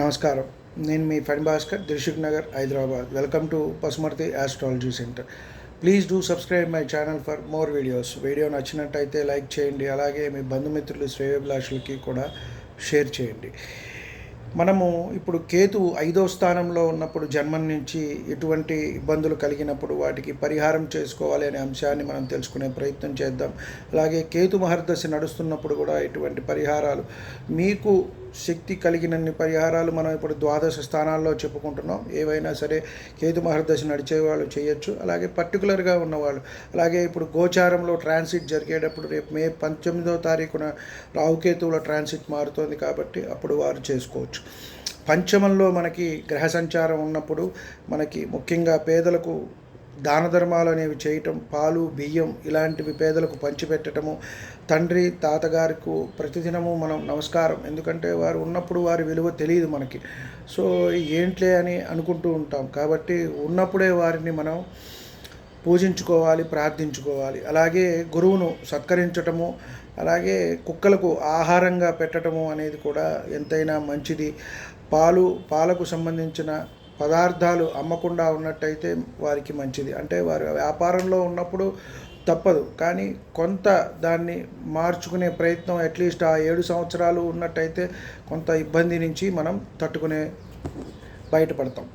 నమస్కారం. నేను మీ Phani Bhaskar Dilsukhnagar Hyderabad. Welcome to Pasumarthi astrology centre please do subscribe my channel for more videos video నచ్చినట్టయితే like చేయండి. అలాగే మీ బంధుమిత్రులు శ్రేయభిలాషులకి కూడా షేర్ చేయండి. మనము ఇప్పుడు కేతు ఐదో స్థానంలో ఉన్నప్పుడు జన్మం నుంచి ఎటువంటి ఇబ్బందులు కలిగినప్పుడు వాటికి పరిహారం చేసుకోవాలి అనే అంశాన్ని మనం తెలుసుకునే ప్రయత్నం చేద్దాం. అలాగే కేతు మహర్దశ నడుస్తున్నప్పుడు కూడా ఇటువంటి పరిహారాలు మీకు శక్తి కలిగినన్ని పరిహారాలు మనం ఇప్పుడు ద్వాదశ స్థానాల్లో చెప్పుకుంటున్నాం. ఏవైనా సరే కేతు మహర్దశ నడిచే వాళ్ళు చేయొచ్చు. అలాగే పర్టికులర్గా ఉన్నవాళ్ళు అలాగే ఇప్పుడు గోచారంలో ట్రాన్సిట్ జరిగేటప్పుడు రేపు మే పంతొమ్మిదో తారీఖున రాహుకేతువుల ట్రాన్సిట్ మారుతోంది కాబట్టి అప్పుడు వారు చేసుకోవచ్చు. పంచమంలో మనకి గ్రహ సంచారం ఉన్నప్పుడు మనకి ముఖ్యంగా పేదలకు దాన ధర్మాలు అనేవి చేయటం పాలు బియ్యం ఇలాంటివి పేదలకు పంచిపెట్టడము తండ్రి తాతగారికి ప్రతిదినము మనం నమస్కారం. ఎందుకంటే వారు ఉన్నప్పుడు వారి విలువ తెలియదు మనకి. సో ఏంట్లే అని అనుకుంటూ ఉంటాం. కాబట్టి ఉన్నప్పుడే వారిని మనం పూజించుకోవాలి ప్రార్థించుకోవాలి. అలాగే గురువును సత్కరించటము అలాగే కుక్కలకు ఆహారంగా పెట్టడము అనేది కూడా ఎంతైనా మంచిది. పాలు పాలకు సంబంధించిన పదార్థాలు అమ్మకుండా ఉన్నట్టయితే వారికి మంచిది. అంటే వారు వ్యాపారంలో ఉన్నప్పుడు తప్పదు. కానీ కొంత దాన్ని మార్చుకునే ప్రయత్నం అట్లీస్ట్ ఆ ఏడు సంవత్సరాలు ఉన్నట్టయితే కొంత ఇబ్బంది నుంచి మనం తట్టుకునే బయటపడతాం.